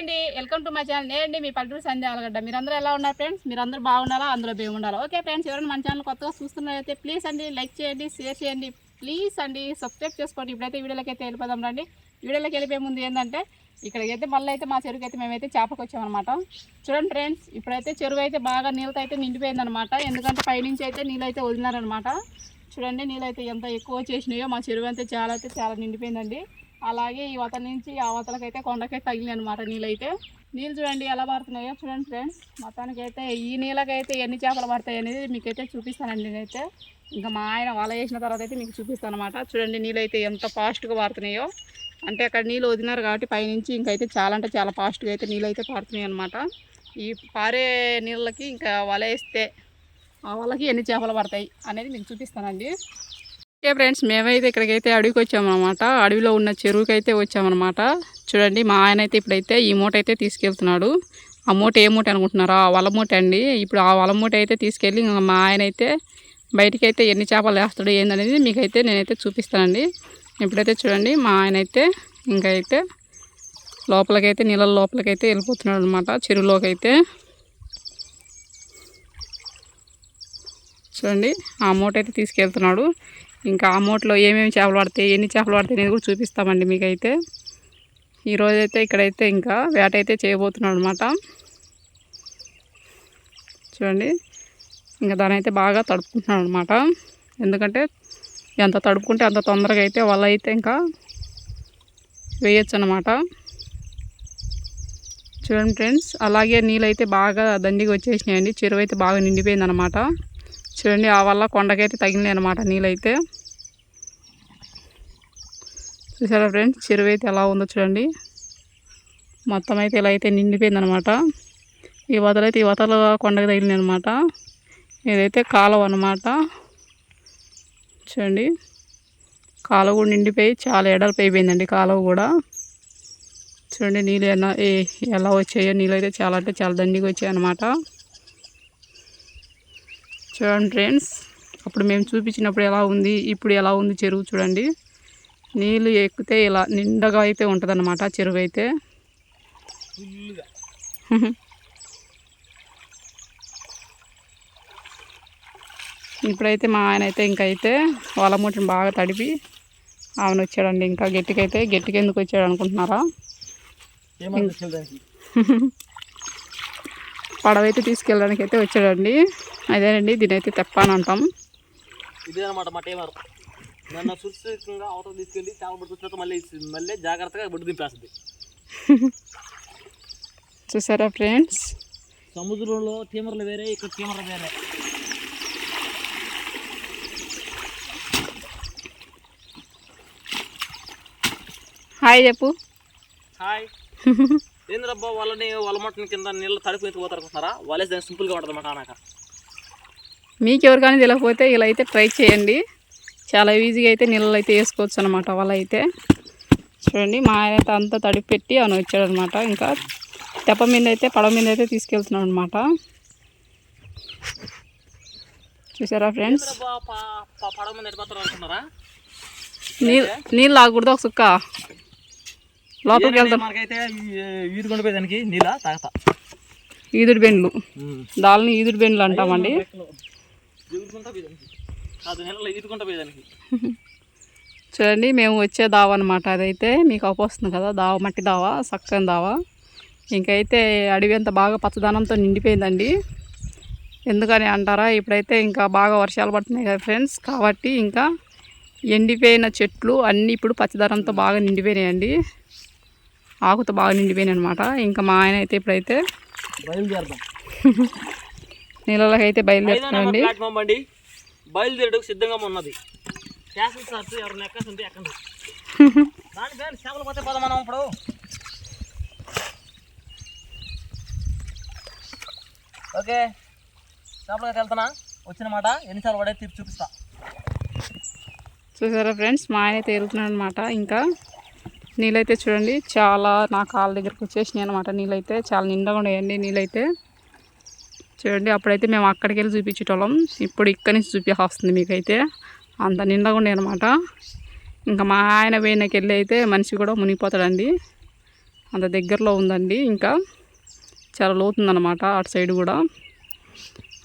అండి welcome to my channel నేనండి మీ పల్లెటూరు సంధ్య ఆలగడ్డ. మీరందరూ ఎలా ఉన్నారు ఫ్రెండ్స్ మీరందరూ బాగున్నారా? అందులో మేము ఉండాలి ఓకే ఫ్రెండ్స్ ఎవరైనా మన ఛానల్ కొత్తగా చూస్తున్నారైతే ప్లీజ్ అండి లైక్ చేయండి షేర్ చేయండి. ప్లీజ్ అండి సబ్స్క్రైబ్ చేసుకోండి. ఇప్పుడైతే వీడియోలోకి అయితే వెళ్ళిపోదాం రండి. వీడియోలోకి వెళ్ళిపోయే ముందు ఏంటంటే ఇక్కడికైతే అయితే మళ్ళీ అయితే మా చెరువుకి అయితే మేమైతే చేపకు వచ్చామన్నమాట. చూడండి ఫ్రెండ్స్ ఇప్పుడైతే చెరువు అయితే బాగా నీళ్ళతో అయితే నిండిపోయిందనమాట ఎందుకంటే పైనుంచి అయితే నీళ్ళు అయితే వదిలినారనమాట చూడండి నీళ్ళు అయితే ఎంత ఎక్కువ వచ్చేసినాయో మా చెరువు అయితే చాలా అయితే చాలా నిండిపోయిందండి. అలాగే ఈ వత నుంచి ఆ వతలకైతే కొండకే తగిలినాయి అనమాట నీళ్ళైతే. నీళ్ళు చూడండి ఎలా పడుతున్నాయో చూడండి ఫ్రెండ్స్ మొత్తానికి అయితే ఈ నీళ్ళకైతే ఎన్ని చేపలు పడతాయి అనేది మీకైతే చూపిస్తానండి నేనైతే. ఇంకా మా ఆయన వల వేసిన తర్వాత అయితే మీకు చూపిస్తాను అనమాట చూడండి నీళ్ళు అయితే ఎంత ఫాస్ట్గా పారుతున్నాయో. అంటే అక్కడ నీళ్ళు వదిలినారు కాబట్టి పైనుంచి ఇంకైతే చాలా అంటే చాలా ఫాస్ట్గా అయితే నీళ్ళు అయితే పారుతున్నాయి అనమాట ఈ పారే నీళ్ళకి ఇంకా వల వేస్తే ఆ వలకి ఎన్ని చేపలు పడతాయి అనేది మీకు చూపిస్తానండి. ఓకే ఫ్రెండ్స్ మేమైతే ఇక్కడికైతే అడవికి వచ్చామన్నమాట అడవిలో ఉన్న చెరువుకి అయితే వచ్చామన్నమాట. చూడండి మా ఆయన అయితే ఇప్పుడైతే ఈ మూట అయితే తీసుకెళ్తున్నాడు. ఆ మూట ఏ మూట అనుకుంటున్నారా? ఆ వల మూట అండి. ఇప్పుడు ఆ వల మూట అయితే తీసుకెళ్ళి ఇంకా మా ఆయన అయితే బయటికి అయితే ఎన్ని చేపలు వేస్తాడు ఏందనేది మీకైతే నేనైతే చూపిస్తానండి. ఇప్పుడైతే చూడండి మా ఆయన అయితే ఇంకా అయితే లోపలికైతే నీళ్ళ లోపలికైతే వెళ్ళిపోతున్నాడు అనమాట చెరువులోకి అయితే చూడండి ఆ మూట అయితే తీసుకెళ్తున్నాడు. ఇంకా ఆ మూటలో ఏమేమి చేపలు పడతాయి ఎన్ని చేపలు పడతాయి అనేది కూడా చూపిస్తామండి మీకైతే. ఈరోజైతే ఇక్కడైతే ఇంకా వేట అయితే చేయబోతున్నాడు అనమాట చూడండి ఇంకా దాని అయితే బాగా తడుపుకుంటున్నాడు అనమాట ఎందుకంటే ఎంత తడుపుకుంటే అంత తొందరగా అయితే వల్ల అయితే ఇంకా వేయచ్చు అనమాట చూడండి ఫ్రెండ్స్ అలాగే నీళ్ళు అయితే బాగా దండిగా వచ్చేసినాయండి. చెరువు అయితే బాగా నిండిపోయింది అనమాట చూడండి ఆ వల్ల కొండకైతే తగిలినాయి అనమాట నీళ్ళైతే. చూసారా ఫ్రెండ్స్ చెరువు అయితే ఎలా ఉందో చూడండి. మొత్తం అయితే ఇలా అయితే నిండిపోయిందనమాట ఈ ఈ అయితే ఈ వతలు కొండకి తగిలినాయి అనమాట ఇదైతే కాలువ అనమాట చూడండి కాలువ కూడా నిండిపోయి చాలా ఎడల్పు పోయిందండి కాలువ కూడా. చూడండి నీళ్ళు ఎలా ఏ- ఎలా వచ్చాయో నీళ్ళు అయితే చాలా అంటే చాలా దండిగా వచ్చాయి అనమాట చూడండి ఫ్రెండ్స్. అప్పుడు మేము చూపించినప్పుడు ఎలా ఉంది ఇప్పుడు ఎలా ఉంది చెరువు చూడండి. నీళ్ళు ఎక్కితే ఇలా నిండగా అయితే ఉంటుంది అనమాట చెరువు అయితే. ఇప్పుడైతే మా ఆయన అయితే ఇంకైతే వాళ్ళ మూటని బాగా తడిపి ఆమెను వచ్చాడండి. ఇంకా గట్టికైతే గట్టికి ఎందుకు వచ్చాడు అనుకుంటున్నారా? దానికి పడవైతే తీసుకెళ్ళడానికి అయితే వచ్చాడండి. అదేనండి దీని అయితే తెప్ప అని అంటాం ఇదే అనమాట మా టైమర్. నన్ను సురక్షితంగా అవతల తీసుకెళ్ళి చేప పట్టుకొచ్చిన మళ్ళీ మళ్ళీ జాగ్రత్తగా బొడ్డు దింపేస్తుంది. చూసారా ఫ్రెండ్స్? సముద్రంలో టీమర్లు వేరే ఇక్కడ టీమర్లు వేరే. హాయ్ చెప్పు. హాయ్. ఏంద్రబ్బా వాళ్ళని వాళ్ళ మట్టని కింద నీళ్ళు తడిపి అనుకుంటున్నారా? వాళ్ళే దానికి సింపుల్గా ఉంటుంది అన్నమాట అనక మీకు ఎవరికైనా తెలియకపోతే ఇలా అయితే ట్రై చేయండి. చాలా ఈజీగా అయితే నీళ్ళు అయితే వేసుకోవచ్చు అనమాట వాళ్ళ అయితే చూడండి మా ఆయన అంతా తడిపి పెట్టి అని వచ్చాడనమాట ఇంకా తెప్ప మీద అయితే పడవ మీద అయితే తీసుకెళ్తున్నాడు అనమాట చూసారా ఫ్రెండ్స్ పడవ మీద నీళ్ళు నీళ్ళు ఆగకూడదు ఒక సుక్క. లోపలికి వెళ్తాం మనకైతే నీళ్ళ తాగతా. ఈదుడు బెండ్లు. దాల్ని ఈదుడు బెండ్లు అంటామండి. చూడండి మేము వచ్చే దావ అనమాట అదైతే మీకు అవపోస్తుంది కదా దావ మట్టి దావ చక్కని దావ. ఇంకైతే అడవి అంతా బాగా పచ్చదనంతో నిండిపోయిందండి. ఎందుకని అంటారా? ఇప్పుడైతే ఇంకా బాగా వర్షాలు పడుతున్నాయి కదా ఫ్రెండ్స్. కాబట్టి ఇంకా ఎండిపోయిన చెట్లు అన్నీ ఇప్పుడు పచ్చదనంతో బాగా నిండిపోయినాయండి. ఆకుతో బాగా నిండిపోయినాయి అనమాట ఇంకా మా ఆయన అయితే ఇప్పుడైతే నీళ్ళలోకి అయితే బండి బయలుదేరడానికి సిద్ధంగా ఉన్నది. ఇప్పుడు ఓకే. చేపలకి వెళ్తున్నా. వచ్చిన మాట. ఎన్నిసార్లు పడే తీర్చి చూపిస్తా. చూసారా ఫ్రెండ్స్ మా ఆయన అయితే ఎరుగుతున్నాడు అనమాట ఇంకా నీళ్ళైతే చూడండి చాలా నా కాళ్ళ దగ్గరకు వచ్చేసినాయి అనమాట నీళ్ళైతే. చాలా నిండగా ఉన్నాయండి నీళ్ళైతే. చూడండి అప్పుడైతే మేము అక్కడికి వెళ్ళి చూపించేటోళ్ళం. ఇప్పుడు ఇక్కడి నుంచి చూపిస్తుంది మీకైతే. అంత నిండగా ఉన్నాయి అనమాట ఇంకా మా ఆయన వేయనకి వెళ్ళి అయితే మనిషి కూడా మునిగిపోతాడండి. అంత దగ్గరలో ఉందండి ఇంకా. చాలా లోతుందనమాట అటు సైడ్ కూడా.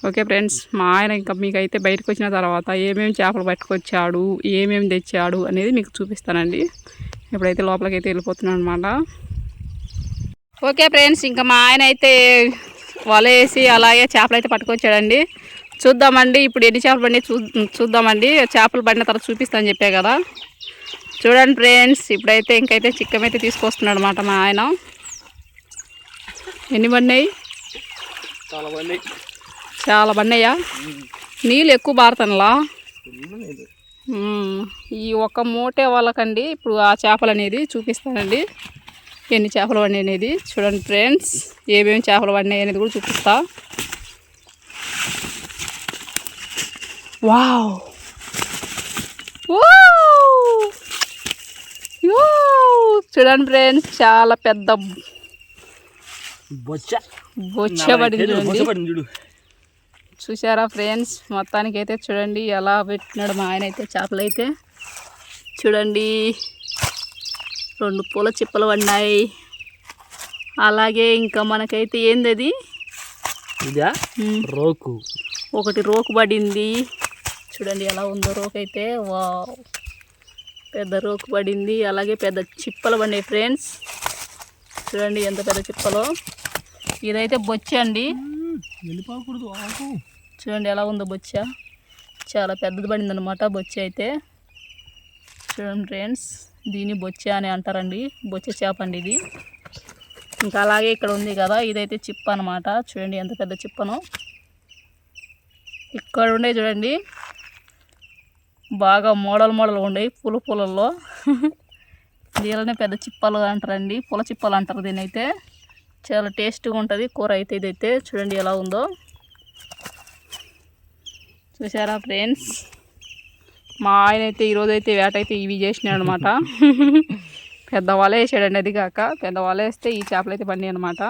ఓకే ఫ్రెండ్స్ మా ఆయన ఇంకా మీకైతే బయటకు వచ్చిన తర్వాత ఏమేమి చేపలు పట్టుకొచ్చాడు ఏమేమి తెచ్చాడు అనేది మీకు చూపిస్తానండి. ఇప్పుడైతే లోపలికి అయితే వెళ్ళిపోతున్నాను అనమాట ఓకే ఫ్రెండ్స్ ఇంకా మా ఆయన అయితే వల వేసి అలాగే చేపలు అయితే పట్టుకొచ్చాడండి. చూద్దామండి ఇప్పుడు ఎన్ని చేపలు పడి చూ చూద్దామండి. చేపలు పడిన తర్వాత చూపిస్తాను చెప్పా కదా. చూడండి ఫ్రెండ్స్ ఇప్పుడైతే ఇంకైతే చిక్కం అయితే తీసుకొస్తున్నాడు అనమాట మా ఆయన. ఎన్ని పడినాయి? చాలా మంది చాలా పడినాయా? నీళ్ళు ఎక్కువ బారుతానులా. ఈ ఒక మూటే వాళ్ళకండి. ఇప్పుడు ఆ చేపలు అనేది చూపిస్తానండి. ఎన్ని చేపలు పడినాయి అనేది చూడండి ఫ్రెండ్స్. ఏమేమి చేపలు పడినాయి అనేది కూడా చూపిస్తా. వావ్! చూడండి ఫ్రెండ్స్ చాలా పెద్ద బొచ్చ. బొచ్చ పడింది చూడు. చూసారా ఫ్రెండ్స్? మొత్తానికి అయితే చూడండి ఎలా పెట్టినాడు మా ఆయన అయితే చేపలు అయితే. చూడండి రెండు పూల చిప్పలు పడినాయి. అలాగే ఇంకా మనకైతే ఏంది అది ఇదా రోకు. ఒకటి రోకు పడింది. చూడండి ఎలా ఉందో రోకు అయితే. వా పెద్ద రోకు పడింది. అలాగే పెద్ద చిప్పలు పడినాయి ఫ్రెండ్స్. చూడండి ఎంత పెద్ద చిప్పలో. ఇదైతే బొచ్చ అండి. వెళ్ళిపోకూడదు ఆకు చూడండి ఎలా ఉందో బొచ్చ. చాలా పెద్దది పడింది అనమాట బొచ్చ అయితే. చూడండి ఫ్రెండ్స్ దీన్ని బొచ్చ అని అంటారండి. బొచ్చ చేప అండి ఇది. ఇంకా అలాగే ఇక్కడ ఉంది కదా ఇదైతే చిప్ప అనమాట చూడండి ఎంత పెద్ద చిప్పను. ఇక్కడ ఉండే చూడండి. బాగా మోడల్ మోడల్ ఉండేవి పూల పూలల్లో. దీనిలోనే పెద్ద చిప్పలు అంటారండి. పూల చిప్పలు అంటారు దీని అయితే చాలా టేస్ట్గా ఉంటుంది. కూర అయితే ఇదైతే చూడండి ఎలా ఉందో. చూసారా ఫ్రెండ్స్? మా ఆయన అయితే ఈరోజు అయితే వేట అయితే ఇవి చేసినాడు అనమాట పెద్ద వల వేసాడండి అది కాక. పెద్ద వల వేస్తే ఈ చేపలు అయితే పండి అనమాట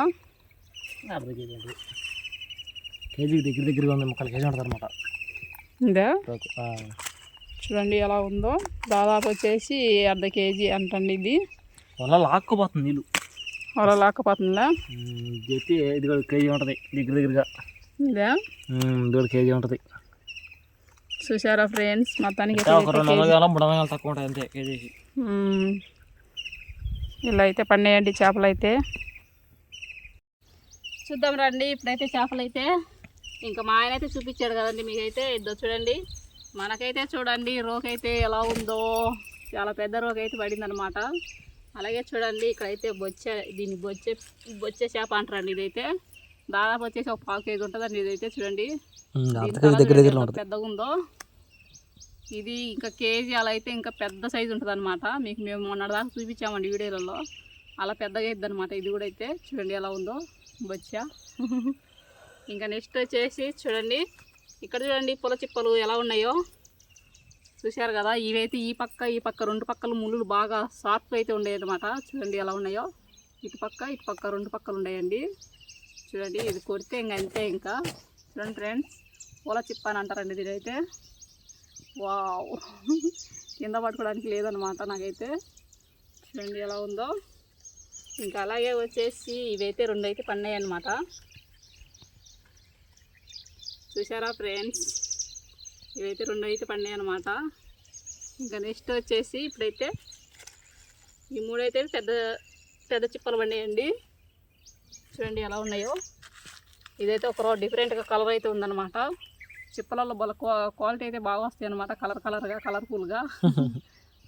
కేజీకి దగ్గర దగ్గరగా ఉంది. ముక్కలు కేజీ ఉంటుంది అనమాట ఇదా చూడండి ఎలా ఉందో. దాదాపు వచ్చేసి అర్ధ కేజీ అంటండి ఇది. వల్ల లాక్కుపోతుంది నీళ్ళు. వల లాకపోతుందా చెప్పి ఇది కూడా కేజీ ఉంటుంది. దగ్గర దగ్గరగా. ఇదా? కూడా కేజీ ఉంటుంది. చూసారా ఫ్రెండ్స్? మొత్తానికి తక్కువ ఉంటాయి అంతే కేజీకి. ఇలా అయితే పండేయండి చేపలు అయితే. చూద్దాం రండి ఇప్పుడైతే చేపలు అయితే. ఇంకా మా ఆయన అయితే చూపించాడు కదండి మీకైతే. ఇద్దో చూడండి. మనకైతే చూడండి రోకైతే ఎలా ఉందో. చాలా పెద్ద రోక అయితే పడింది అనమాట అలాగే చూడండి ఇక్కడైతే బొచ్చే దీన్ని బొచ్చే బొచ్చే చేప అంటారండి ఇదైతే. దాదాపు వచ్చేసి ఒక పావు కేజీ ఉంటుందండి ఇదైతే చూడండి. పెద్దగా ఉందో. ఇది ఇంకా కేజీ అలా అయితే ఇంకా పెద్ద సైజు ఉంటుంది అనమాట మీకు మేము మొన్నటిదాకా చూపించామండి వీడియోలలో. అలా పెద్దగా అవుతుంది అనమాట ఇది కూడా అయితే. చూడండి ఎలా ఉందో బొచ్చా. ఇంకా నెక్స్ట్ వచ్చేసి చూడండి. ఇక్కడ చూడండి పూల చిప్పలు ఎలా ఉన్నాయో. చూశారు కదా? ఇవైతే ఈ పక్క ఈ పక్క రెండు పక్కలు ముళ్ళు బాగా షార్ప్ అయితే ఉండేవి అనమాట చూడండి ఎలా ఉన్నాయో. ఇటు పక్క ఇటు పక్క రెండు పక్కలు ఉన్నాయండి. చూడండి ఇది కొడితే ఇంకా అంతే ఇంకా. చూడండి ఫ్రెండ్స్ పూల చిప్ప అని అంటారండి దీనైతే. వావ్! కింద పట్టుకోవడానికి లేదనమాట నాకైతే. చూడండి ఎలా ఉందో. ఇంకా అలాగే వచ్చేసి ఇవైతే రెండు అయితే పన్నాయి అనమాట చూసారా ఫ్రెండ్స్ ఇవైతే రెండు అయితే పన్నాయి అనమాట ఇంకా నెక్స్ట్ వచ్చేసి ఇప్పుడైతే ఈ మూడైతే పెద్ద పెద్ద చిప్పలు పడినాయండి చూడండి ఎలా ఉన్నాయో. ఇదైతే ఒక డిఫరెంట్గా కలర్ అయితే ఉందన్నమాట. చిప్పలలో బల క్వాలిటీ అయితే బాగా వస్తాయి అనమాట కలర్ కలర్గా కలర్ఫుల్గా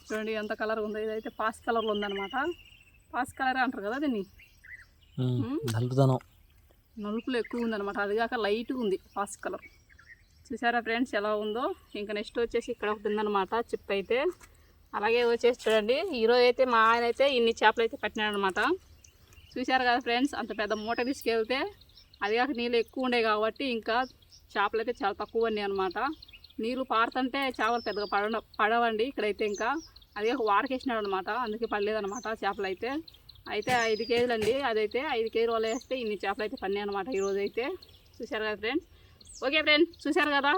చూడండి ఎంత కలర్ ఉందో ఇదైతే పాస్ కలర్లో ఉందన్నమాట. పాస్ కలర్ అంటారు కదా దీన్ని? నలుపుతాను నలుపులో ఎక్కువ ఉందన్నమాట అది కాక లైట్గా ఉంది పాస్ కలర్ చూసారా ఫ్రెండ్స్ ఎలా ఉందో? ఇంకా నెక్స్ట్ వచ్చేసి ఇక్కడ ఒకటి ఉందన్నమాట చిప్ అయితే. అలాగే వచ్చేసి చూడండి ఈరోజు అయితే మా ఆయన అయితే ఇన్ని చేపలు అయితే పట్టినాడు అనమాట చూశారు కదా ఫ్రెండ్స్ అంత పెద్ద మూట తీసుకెళ్తే అది కాక నీళ్ళు ఎక్కువ ఉండే కాబట్టి ఇంకా చేపలు అయితే చాలా తక్కువ ఉన్నాయి అనమాట నీళ్ళు పారుతుంటే చేపలు పెద్దగా పడ పడవండి ఇక్కడైతే ఇంకా. అది కాక వాడకేసినాడు అనమాట అందుకే పడలేదనమాట చేపలు అయితే. అయితే ఐదు కేజీలు అండి అదైతే ఐదు కేజీలు వాళ్ళు వేస్తే ఇన్ని చేపలు అయితే పన్నాయి అనమాట ఈరోజు అయితే చూశారు కదా ఫ్రెండ్స్ ఓకే ఫ్రెండ్స్ చూశారు కదా?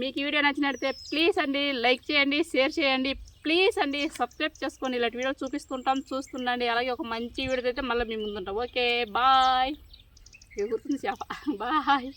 మీకు వీడియో నచ్చినట్లయితే ప్లీజ్ అండి లైక్ చేయండి షేర్ చేయండి. ప్లీజ్ అండి సబ్స్క్రైబ్ చేసుకోండి. ఇలాంటి వీడియోలు చూపిస్తుంటాం చూస్తుండండి. అలాగే ఒక మంచి వీడియో అయితే మళ్ళీ మీ ముందుంటాం. Okay bye. ఎగురుతుంది చేప బాయ్.